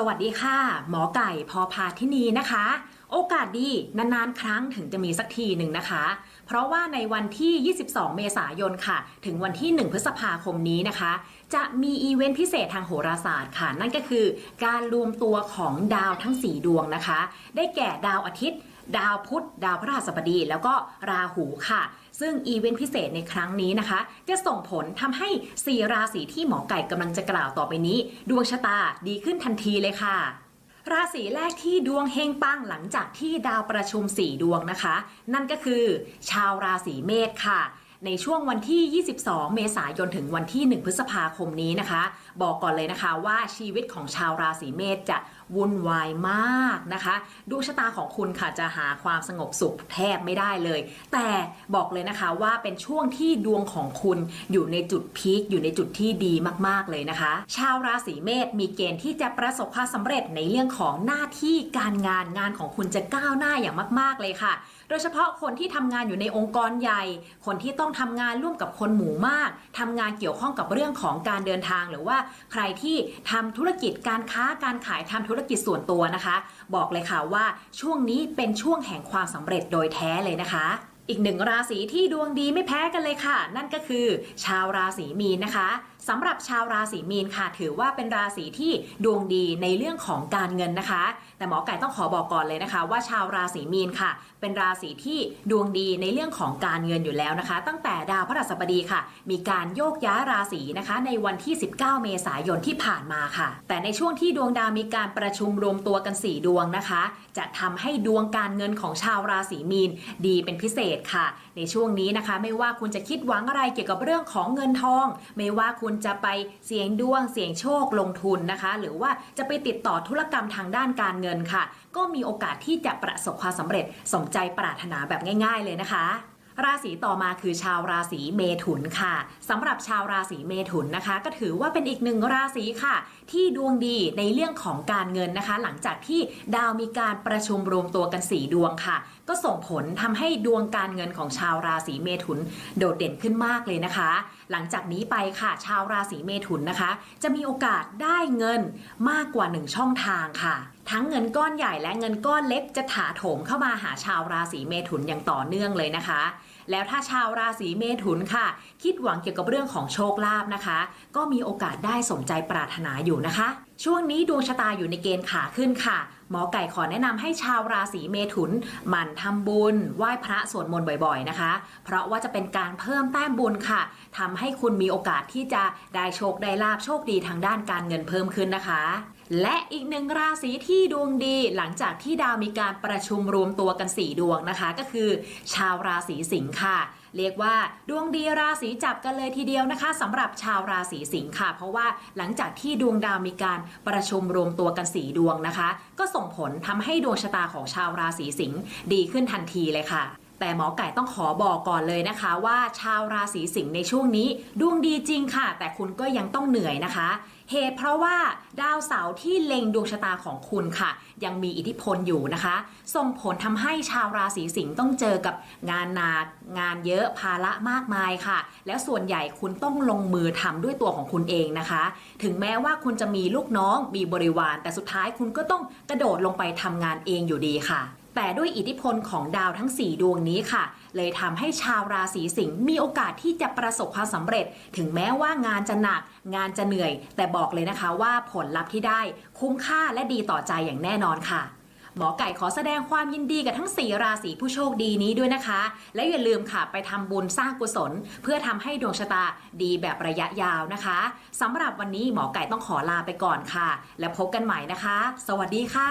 สวัสดีค่ะ หมอไก่พอพาทินีนะคะ โอกาสดีนานๆ ครั้งถึงจะมีสักทีหนึ่งนะคะ เพราะว่าในวันที่ 22 เมษายนค่ะ ถึงวันที่ 1 พฤษภาคมนี้นะคะ จะมีอีเวนต์พิเศษทางโหราศาสตร์ค่ะ นั่นก็คือการรวมตัวของดาวทั้ง 4 ดวงนะคะ ได้แก่ดาวอาทิตย์ ดาวพุธ ดาวพฤหัสบดี แล้วก็ราหูค่ะ ซึ่งอีเวนต์พิเศษในครั้งนี้นะคะ จะส่งผลทำให้ 4 ราศีที่หมอไก่กำลังจะกล่าวต่อไปนี้ ดวงชะตาดีขึ้นทันทีเลยค่ะ ราศีแรกที่ดวงเฮงปังหลังจากที่ดาวประชุม 4 ดวงนะคะ นั่นก็คือ ชาวราศีเมษค่ะ ในช่วงวันที่ 22 เมษายนถึงวันที่ 1 พฤษภาคมนี้นะคะ บอกก่อนเลยนะคะว่าชีวิตของชาวราศีเมษจะวุ่นวายมากนะคะดวงชะตาของคุณค่ะจะหาความสงบสุขแทบไม่ได้เลย แต่บอกเลยนะคะว่าเป็นช่วงที่ดวงของคุณอยู่ในจุดพีคอยู่ในจุดที่ดีมากๆเลยนะคะ ชาวราศีเมษมีเกณฑ์ที่จะประสบความสำเร็จในเรื่องของหน้าที่การงานงานของคุณจะก้าวหน้าอย่างมาก ๆเลยค่ะ โดยเฉพาะคนที่ทำงานอยู่ในองค์กรใหญ่คนที่ต้ององทำงานร่วมกับคนหมู่มากทำงานเกี่ยวข้องกับเรื่องของการเดินทาง หรือว่าใครที่ทำธุรกิจการค้าการขายทำธุรกิจส่วนตัวนะคะ บอกเลยค่ะว่าช่วงนี้เป็นช่วงแห่งความสำเร็จโดยแท้เลยนะคะอีกหนึ่งราศีที่ดวงดีไม่แพ้กันเลยค่ะ นั่นก็คือ ชาวราศีมีนนะคะสำหรับชาวราศีมีนค่ะ ถือว่าเป็นราศีที่ดวงดีในเรื่องของการเงินนะคะ แต่หมอไก่ต้องขอบอกก่อนเลยนะคะ ว่าชาวราศีมีนค่ะ เป็นราศีที่ดวงดีในเรื่องของการเงินอยู่แล้วนะคะ ตั้งแต่ดาวพฤหัสบดีค่ะ มีการโยกย้ายราศีนะคะ ในวันที่ 19 เมษายนที่ผ่านมาค่ะ แต่ในช่วงที่ดวงดาวมีการประชุมรวมตัวกัน 4 ดวงนะคะ จะทำให้ดวงการเงินของชาวราศีมีนดีเป็นพิเศษค่ะ ในช่วงนี้นะคะ ไม่ว่าคุณจะคิดหวังอะไรเกี่ยวกับเรื่องของเงินทอง ไม่ว่าคุณจะไปเสี่ยงดวงเสี่ยงโชคลงทุนนะคะ หรือว่าจะไปติดต่อธุรกรรมทางด้านการเงินค่ะ ก็มีโอกาสที่จะประสบความสำเร็จสมใจปรารถนาแบบง่าย ๆ เลยนะคะราศีต่อมาคือชาวราศีเมถุนค่ะสำหรับชาวราศีเมถุนนะคะ ก็ถือว่าเป็นอีกหนึ่งราศีค่ะ ที่ดวงดีในเรื่องของการเงินนะคะ หลังจากที่ดาวมีการประชุมรวมตัวกัน 4 ดวงค่ะ ก็ส่งผลทำให้ดวงการเงินของชาวราศีเมถุนโดดเด่นขึ้นมากเลยนะคะ หลังจากนี้ไปค่ะ ชาวราศีเมถุนนะคะ จะมีโอกาสได้เงินมากกว่า 1 ช่องทางค่ะทั้งเงินก้อนใหญ่และเงินก้อนเล็กจะถาโถมเข้ามาหาชาวราศีเมถุนอย่างต่อเนื่องเลยนะคะ แล้วถ้าชาวราศีเมถุนค่ะ คิดหวังเกี่ยวกับเรื่องของโชคลาภนะคะ ก็มีโอกาสได้สมใจปรารถนาอยู่นะคะ ช่วงนี้ดวงชะตาอยู่ในเกณฑ์ขาขึ้นค่ะ หมอไก่ขอแนะนำให้ชาวราศีเมถุนหมั่นทำบุญ ไหว้พระสวดมนต์บ่อยๆนะคะ เพราะว่าจะเป็นการเพิ่มแต้มบุญค่ะทำให้คุณมีโอกาสที่จะได้โชคได้ลาบโชคดีทางด้านการเงินเพิ่มขึ้นนะคะ และอีกหนึ่งราศีที่ดวงดีหลังจากที่ดาวมีการประชุมรวมตัวกัน 4 ดวงนะคะ ก็คือชาวราศีสิงค์ค่ะ เรียกว่าดวงดีราศีจับกันเลยทีเดียวนะคะสำหรับชาวราศีสิงค์ค่ะ เพราะว่าหลังจากที่ดวงดาวมีการประชุมรวมตัวกัน 4 ดวงนะคะ ก็ส่งผลทำให้ดวงชะตาของชาวราศีสิงค์ดีขึ้นทันทีเลยค่ะ แต่หมอไก่ต้องขอบอกก่อนเลยนะคะว่าชาวราศีสิงห์ในช่วงนี้ดวงดีจริงค่ะ แต่คุณก็ยังต้องเหนื่อยนะคะ เหตุเพราะว่าดาวเสาร์ที่เล็งดวงชะตาของคุณค่ะ ยังมีอิทธิพลอยู่นะคะ ส่งผลทำให้ชาวราศีสิงห์ต้องเจอกับงานหนักงานเยอะภาระมากมายค่ะ แล้วส่วนใหญ่คุณต้องลงมือทำด้วยตัวของคุณเองนะคะ ถึงแม้ว่าคุณจะมีลูกน้องมีบริวาร แต่สุดท้ายคุณก็ต้องกระโดดลงไปทำงานเองอยู่ดีค่ะ แต่ด้วยอิทธิพลของดาวทั้ง 4 ดวงนี้ค่ะ เลยทำให้ชาวราศีสิงห์มีโอกาสที่จะประสบความสำเร็จ ถึงแม้ว่างานจะหนัก งานจะเหนื่อย แต่บอกเลยนะคะว่าผลลัพธ์ที่ได้คุ้มค่าและดีต่อใจอย่างแน่นอนค่ะหมอไก่ขอแสดงความยินดีกับทั้ง 4 ราศีผู้โชคดีนี้ด้วยนะคะ และอย่าลืมค่ะไปทำบุญสร้างกุศล เพื่อทำให้ดวงชะตาดีแบบระยะยาวนะคะสำหรับวันนี้หมอไก่ต้องขอลาไปก่อนค่ะ แล้วพบกันใหม่นะคะ สวัสดีค่ะ